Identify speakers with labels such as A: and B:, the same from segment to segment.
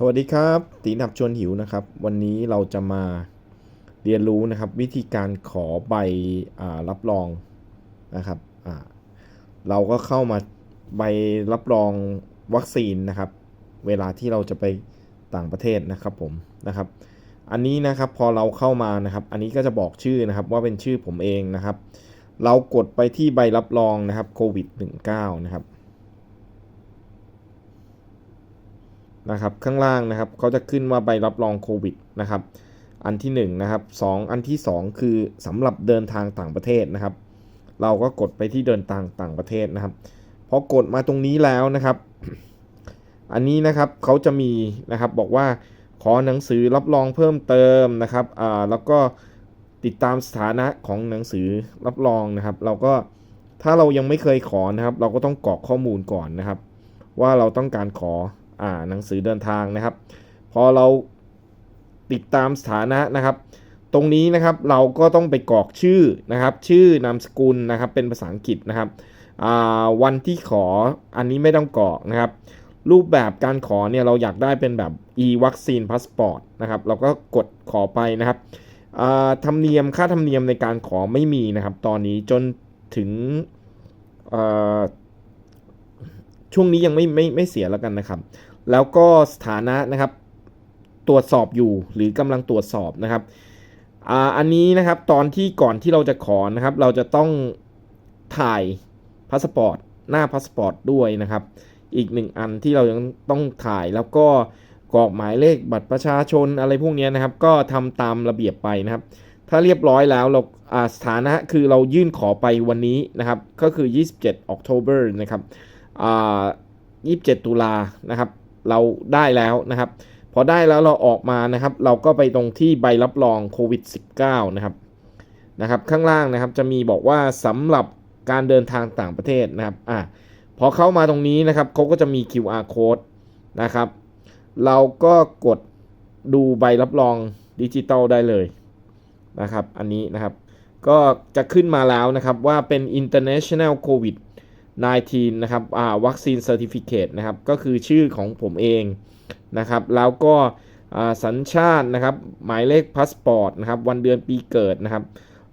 A: สวัสดีครับตีนับชวนหิวนะครับ วันนี้เราจะมาเรียนรู้นะครับ วิธีการขอใบอรับรองนะครับเราก็เข้ามาใบรับรองวัคซีนนะครับ เวลาที่เราจะไปต่างประเทศนะครับผมนะครับ อันนี้นะครับพอเราเข้ามานะครับ อันนี้ก็จะบอกชื่อนะครับว่าเป็นชื่อผมเองนะครับ เรากดไปที่ใบรับรองนะครับโควิด -19 นะครับ นะครับข้างล่างนะครับเขาจะขึ้นว่าใบรับรองโควิดนะครับอันที่1นงนะครับสอันที่ 2 คือสำหรับเดินทางต่างประเทศนะครับ เราก็กดไปที่เดินทางต่างประเทศนะครับพอกดมาตรงนี้แล้วนะครับ อันนี้นะครับเขาจะมีนะครับบอกว่าขอหนังสือรับรองเพิ่มเติมนะครับอ่าแล้วก็ติดตามสถานะของหนังสือรับรองนะครับ เราก็ถ้าเรายังไม่เคยขอนะครับ เราก็ต้องกรอกข้อมูลก่อนนะครับ ว่าเราต้องการขอ อ่าหนังสือเดินทางนะครับ พอเราติดตามสถานะนะครับ ตรงนี้นะครับเราก็ต้องไปกรอกชื่อนะครับ ชื่อนามสกุลนะครับเป็นภาษาอังกฤษนะครับวันที่ขออันนี้ไม่ต้องกรอกนะครับ รูปแบบการขอเนี่ยเราอยากได้เป็นแบบ e วัคซีนพาสปอร์ตนะครับ เราก็กดขอไปนะครับธรรมเนียมค่าธรรมเนียมในการขอไม่มีนะครับ ตอนนี้จนถึงช่วงนี้ยังไม่ไม่ไม่เสียแล้วกันนะครับ แล้วก็สถานะนะครับตรวจสอบอยู่หรือกำลังตรวจสอบนะครับอันนี้นะครับตอนที่ก่อนที่เราจะขอนะครับ เราจะต้องถ่ายพาสปอร์ตหน้าพาสปอร์ตด้วยนะครับ อีกหนึ่งอันที่เรายังต้องถ่ายแล้วก็กรอกหมายเลขบัตรประชาชนอะไรพวกนี้นะครับ ก็ทำตามระเบียบไปนะครับ ถ้าเรียบร้อยแล้วเราสถานะคือเรายื่นขอไปวันนี้นะครับ ก็คือ 27 October นะครับ27 ตุลานะครับ เราได้แล้วนะครับ พอได้แล้วเราออกมานะครับ เราก็ไปตรงที่ใบรับรองโควิด -19 นะครับนะครับ ข้างล่างนะครับจะมีบอกว่าสำหรับการเดินทางต่างประเทศนะครับอะพอเข้ามาตรงนี้นะครับเขาก็จะมี QR code นะครับ เราก็กดดูใบรับรองดิจิตอลได้เลยนะครับ อันนี้นะครับ ก็จะขึ้นมาแล้วนะครับว่าเป็น international covid 19นะครับวัคซีนเซอร์ติฟิเคตนะครับก็คือชื่อของผมเองนะครับแล้วก็สัญชาตินะครับหมายเลขพาสปอร์ตนะครับวันเดือนปีเกิดนะครับ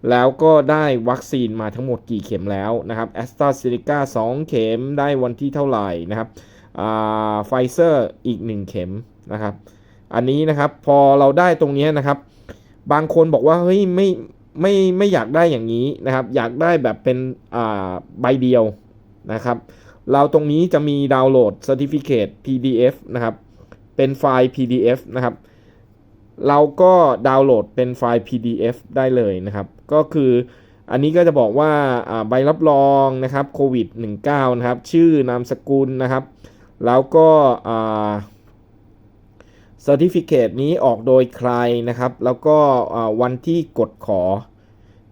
A: แล้วก็ได้วัคซีนมาทั้งหมดกี่เข็มแล้วนะครับแอสตราเซเนกา2เข็มได้วันที่เท่าไหร่นะครับไฟเซอร์อีก 1 เข็มนะครับ อันนี้นะครับพอเราได้ตรงนี้นะครับ บางคนบอกว่าเฮ้ยไม่ไม่ไม่อยากได้อย่างนี้นะครับ อยากได้แบบเป็นใบเดียว นะครับ เราตรงนี้จะมีดาวน์โหลด Certificate PDF นะครับ เป็นไฟล์ PDF นะครับ เราก็ดาวน์โหลดเป็นไฟล์ PDF ได้เลยนะครับ ก็คืออันนี้ก็จะบอกว่าใบรับรองนะครับโควิด -19 นะครับ ชื่อนามสกุลนะครับ แล้วก็เซอร์ติฟิเคตนี้ออกโดยใครนะครับ แล้วก็วันที่กดขอ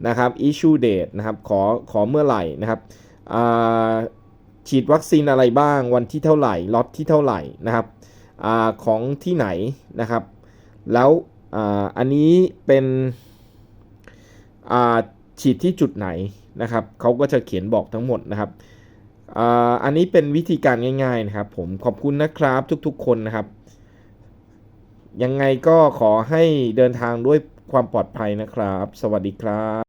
A: นะครับ issue date นะครับ ขอขอเมื่อไหร่นะครับ ฉีดวัคซีนอะไรบ้างวันที่เท่าไหร่ล็อตที่เท่าไหร่นะครับอของที่ไหนนะครับ แล้วออันนี้เป็นฉีดที่จุดไหนนะครับเขาก็จะเขียนบอกทั้งหมดนะครับอันนี้เป็นวิธีการง่าย ๆนะครับ ผมขอบคุณนะครับทุกๆคนนะครับ ยังไงก็ขอให้เดินทางด้วยความปลอดภัยนะครับ สวัสดีครับ